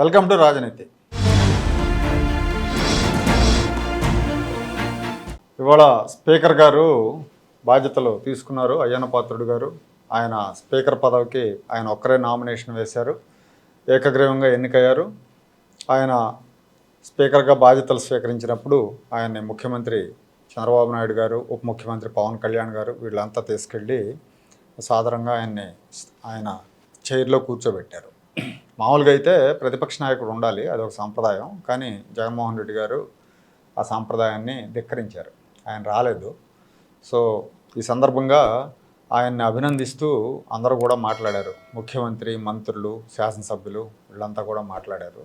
Welcome to రాజనీతి. ఇవాళ speaker గారు బాధ్యతలు తీసుకున్నారు అయ్యన్న పాత్రుడు గారు. ఆయన స్పీకర్ పదవికి ఆయన ఒక్కరే నామినేషన్ వేశారు ఏకగ్రీవంగా ఎన్నికయ్యారు. ఆయన స్పీకర్గా బాధ్యతలు స్వీకరించినప్పుడు ఆయన్ని ముఖ్యమంత్రి చంద్రబాబు నాయుడు గారు ఉప ముఖ్యమంత్రి పవన్ కళ్యాణ్ గారు వీళ్ళంతా తీసుకెళ్ళి సాధారణంగా ఆయన్ని ఆయన చైర్లో కూర్చోబెట్టారు. మామూలుగా అయితే ప్రతిపక్ష నాయకుడు ఉండాలి అదొక సాంప్రదాయం. కానీ జగన్మోహన్ రెడ్డి గారు ఆ సాంప్రదాయాన్ని ధిక్కరించారు. ఆయన రాలేదు. సో ఈ సందర్భంగా ఆయన్ని అభినందిస్తూ అందరూ కూడా మాట్లాడారు. ముఖ్యమంత్రి మంత్రులు శాసనసభ్యులు వీళ్ళంతా కూడా మాట్లాడారు.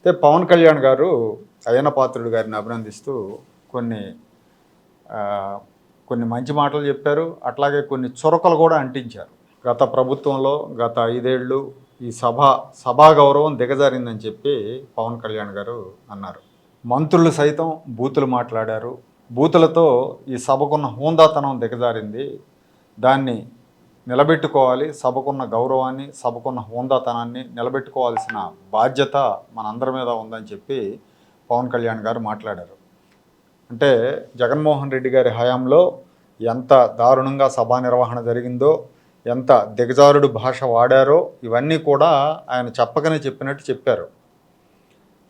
అయితే పవన్ కళ్యాణ్ గారు అయ్యన్న పాత్రుడు గారిని అభినందిస్తూ కొన్ని కొన్ని మంచి మాటలు చెప్పారు. అట్లాగే కొన్ని చురకలు కూడా అంటించారు. గత ప్రభుత్వంలో గత ఐదేళ్ళు ఈ సభ సభా గౌరవం దిగజారిందని చెప్పి పవన్ కళ్యాణ్ గారు అన్నారు. మంత్రులు సైతం బూతులు మాట్లాడారు. బూతులతో ఈ సభకున్న హోందాతనం దిగజారింది. దాన్ని నిలబెట్టుకోవాలి సభకున్న గౌరవాన్ని సభకున్న హోందాతనాన్ని నిలబెట్టుకోవాల్సిన బాధ్యత మనందరి మీద ఉందని చెప్పి పవన్ కళ్యాణ్ గారు మాట్లాడారు. అంటే జగన్మోహన్ రెడ్డి గారి హయాంలో ఎంత దారుణంగా సభా నిర్వహణ జరిగిందో ఎంత దిగజారుడు భాష వాడారో ఇవన్నీ కూడా ఆయన చెప్పకనే చెప్పినట్టు చెప్పారు.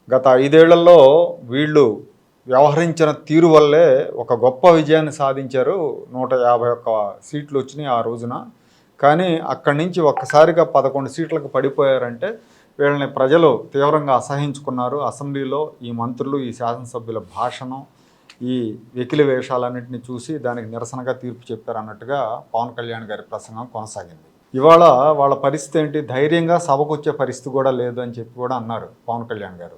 గత ఐదేళ్ళలో వీళ్ళు వ్యవహరించిన తీరు వల్లే ఒక గొప్ప విజయాన్ని సాధించారు. నూట యాభై ఒక్క సీట్లు వచ్చినాయి ఆ రోజున. కానీ అక్కడి నుంచి ఒక్కసారిగా పదకొండు సీట్లకు పడిపోయారంటే వీళ్ళని ప్రజలు తీవ్రంగా అసహించుకున్నారు. అసెంబ్లీలో ఈ మంత్రులు ఈ శాసనసభ్యుల భాషను ఈ వెకిలి వేషాలన్నింటినీ చూసి దానికి నిరసనగా తీర్పు చెప్పారు అన్నట్టుగా పవన్ కళ్యాణ్ గారి ప్రసంగం కొనసాగింది. ఇవాళ వాళ్ళ పరిస్థితి ఏంటి? ధైర్యంగా సభకు వచ్చే పరిస్థితి కూడా లేదు అని చెప్పి కూడా అన్నారు పవన్ కళ్యాణ్ గారు.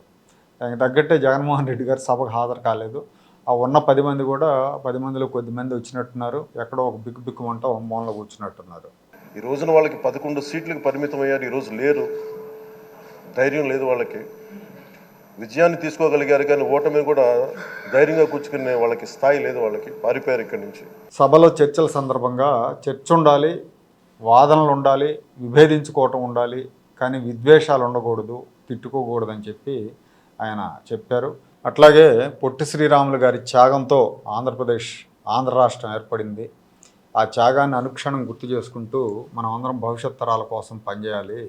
దానికి తగ్గట్టే జగన్మోహన్ రెడ్డి గారు సభకు హాజరు కాలేదు. ఆ ఉన్న పది మంది కూడా పది మందిలో కొద్ది మంది వచ్చినట్టున్నారు. ఎక్కడో ఒక బిక్కు బిక్కు వంట ఒక మూలలో కూర్చున్నట్టున్నారు. ఈ రోజున వాళ్ళకి పదకొండు సీట్లకు పరిమితం అయ్యారు ఈరోజు లేరు. ధైర్యం లేదు వాళ్ళకి. విజయాన్ని తీసుకోగలిగారు కానీ ఓటమిని కూడా ధైర్యంగా కూర్చుకునే వాళ్ళకి స్థాయి లేదు వాళ్ళకి పారిపోయారు ఇక్కడి నుంచి. సభలో చర్చల సందర్భంగా చర్చ ఉండాలి వాదనలు ఉండాలి విభేదించుకోవటం ఉండాలి కానీ విద్వేషాలు ఉండకూడదు తిట్టుకోకూడదని చెప్పి ఆయన చెప్పారు. అట్లాగే పొట్టి శ్రీరాములు గారి త్యాగంతో ఆంధ్రప్రదేశ్ ఆంధ్ర రాష్ట్రం ఏర్పడింది. ఆ త్యాగాన్ని అనుక్షణం గుర్తు చేసుకుంటూ మనం అందరం భవిష్యత్ తరాల కోసం పనిచేయాలి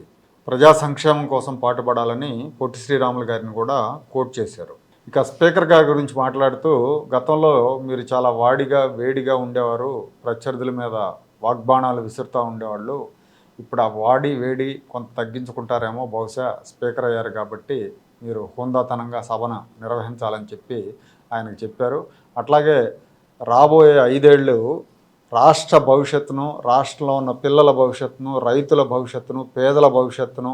ప్రజా సంక్షేమం కోసం పాటుపడాలని పొట్టి శ్రీరాములు గారిని కూడా కోట్ చేశారు. ఇక స్పీకర్ గారి గురించి మాట్లాడుతూ గతంలో మీరు చాలా వాడిగా వేడిగా ఉండేవారు ప్రత్యర్థుల మీద వాగ్బాణాలు విసురుతూ ఉండేవాళ్ళు ఇప్పుడు ఆ వాడి వేడి కొంత తగ్గించుకుంటారేమో బహుశా స్పీకర్ అయ్యారు కాబట్టి మీరు హోందాతనంగా సభను నిర్వహించాలని చెప్పి ఆయనకు చెప్పారు. అట్లాగే రాబోయే ఐదేళ్ళు రాష్ట్ర భవిష్యత్తును రాష్ట్రంలో ఉన్న పిల్లల భవిష్యత్తును రైతుల భవిష్యత్తును పేదల భవిష్యత్తును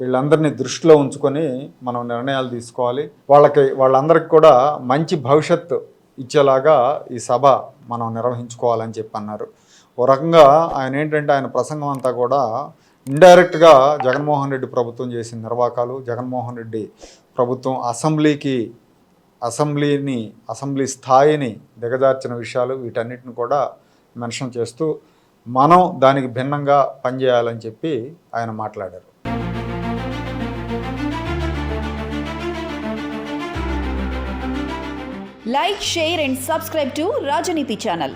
వీళ్ళందరినీ దృష్టిలో ఉంచుకొని మనం నిర్ణయాలు తీసుకోవాలి. వాళ్ళకి వాళ్ళందరికీ కూడా మంచి భవిష్యత్తు ఇచ్చేలాగా ఈ సభ మనం నిర్వహించుకోవాలని చెప్పి అన్నారు. ఓ రకంగా ఆయన ఏంటంటే ఆయన ప్రసంగం అంతా కూడా ఇండైరెక్ట్గా జగన్మోహన్ రెడ్డి ప్రభుత్వం చేసిన నిర్వాకాలు జగన్మోహన్ రెడ్డి ప్రభుత్వం అసెంబ్లీకి అసెంబ్లీని అసెంబ్లీ స్థాయిని దిగజార్చిన విషయాలు వీటన్నిటిని కూడా మెన్షన్ చేస్తూ మనం దానికి భిన్నంగా పనిచేయాలని చెప్పి ఆయన మాట్లాడారు. Like share and subscribe to Rajneeti channel